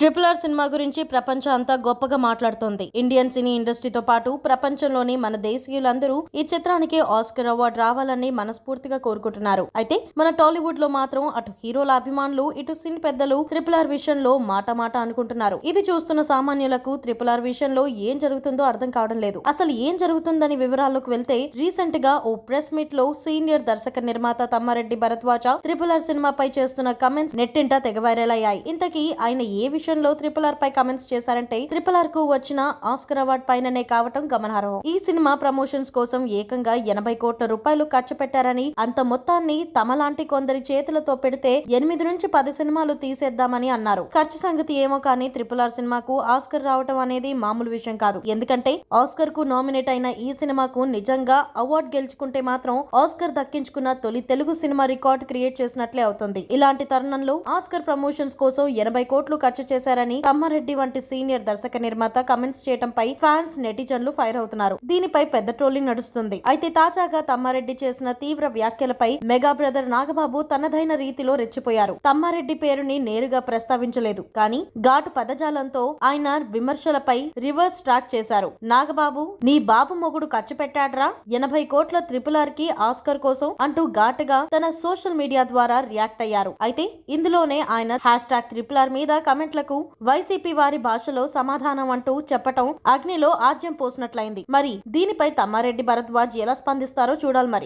Triple R cinema గురించి ప్రపంచం అంతా గొప్పగా మాట్లాడుతోంది. ఇండియన్ సినీ ఇండస్ట్రీతో పాటు ప్రపంచంలోని మన దేశీయులందరూ ఈ చిత్రానికి ఆస్కర్ అవార్డు రావాలని మనస్ఫూర్తిగా కోరుకుంటున్నారు. అయితే మన టాలీవుడ్లో మాత్రం అటు హీరోల అభిమానులు ఇటు సినీ పెద్దలు ట్రిపుల్ ఆర్ విషయంలో మాట మాట అనుకుంటున్నారు. ఇది చూస్తున్న సామాన్యులకు ట్రిపుల్ ఆర్ విషయంలో ఏం జరుగుతుందో అర్థం కావడం లేదు. అసలు ఏం జరుగుతుందని వివరాల్లోకి వెళ్తే రీసెంట్గా ఓ ప్రెస్ మీట్లో సీనియర్ దర్శక నిర్మాత తమ్మారెడ్డి భరద్వాజ ట్రిపుల్ ఆర్ సినిమాపై చేస్తున్న కమెంట్స్ నెట్టింట తెగ వైరల్ అయ్యాయి. ఇంతకీ ఆయన ఏ విషయం సెక్షన్లో ట్రిపుల్ ఆర్ పై కమెంట్స్ చేశారంటే ట్రిపుల్ ఆర్కు వచ్చిన ఆస్కర్ అవార్డ్ పైననే కావటం గమనార్హం. ఈ సినిమా ప్రమోషన్స్ కోసం ఏకంగా ఎనభై కోట్ల రూపాయలు ఖర్చు పెట్టారని అంత మొత్తాన్ని తమలాంటి కొందరి చేతులతో పెడితే ఎనిమిది నుంచి పది సినిమాలు తీసేద్దామని అన్నారు. ఖర్చు సంగతి ఏమో కానీ త్రిపుల్ ఆర్ సినిమాకు ఆస్కర్ రావటం అనేది మామూలు విషయం కాదు. ఎందుకంటే ఆస్కర్కు నామినేట్ అయిన ఈ సినిమాకు నిజంగా అవార్డు గెలుచుకుంటే మాత్రం ఆస్కర్ దక్కించుకున్న తొలి తెలుగు సినిమా రికార్డ్ క్రియేట్ చేసినట్లే అవుతుంది. ఇలాంటి తరుణంలో ఆస్కర్ ప్రమోషన్స్ కోసం ఎనభై కోట్లు ఖర్చు చేశారని కమ్మారెడ్డి వంటి సీనియర్ దర్శక నిర్మాత కమెంట్స్ చేయడంపై ఫ్యాన్స్ నెటిజన్లు ఫైర్ అవుతున్నారు. దీనిపై పెద్ద ట్రోలింగ్ నడుస్తుంది. అయితే తాజాగా తమ్మారెడ్డి చేసిన తీవ్ర వ్యాఖ్యలపై మెగా బ్రదర్ నాగబాబు తనదైన రీతిలో రెచ్చిపోయారు. తమ్మారెడ్డి పేరుని నేరుగా ప్రస్తావించలేదు. కానీ ఘాటు పదజాలంతో ఆయన విమర్శలపై రివర్స్ ట్రాక్ చేశారు. నాగబాబు నీ బాబు మొగుడు ఖర్చు పెట్టాడ్రా? ఎనభై కోట్ల త్రిపుల్ ఆర్కి ఆస్కర్ కోసం అంటూ ఘాటుగా తన సోషల్ మీడియా ద్వారా రియాక్ట్ అయ్యారు. అయితే ఇందులోనే ఆయన హ్యాష్ ట్యాగ్ త్రిపుల్ ఆర్ మీద కమెంట్లకు వైసీపీ వారి భాషలో సమాధానం అంటూ చెప్పటం అగ్నిలో ఆజ్యం పోసినట్లయింది. మరి దీనిపై తమ్మారెడ్డి భరద్వాజ్ ఎలా స్పందిస్తారో చూడాలి మరి.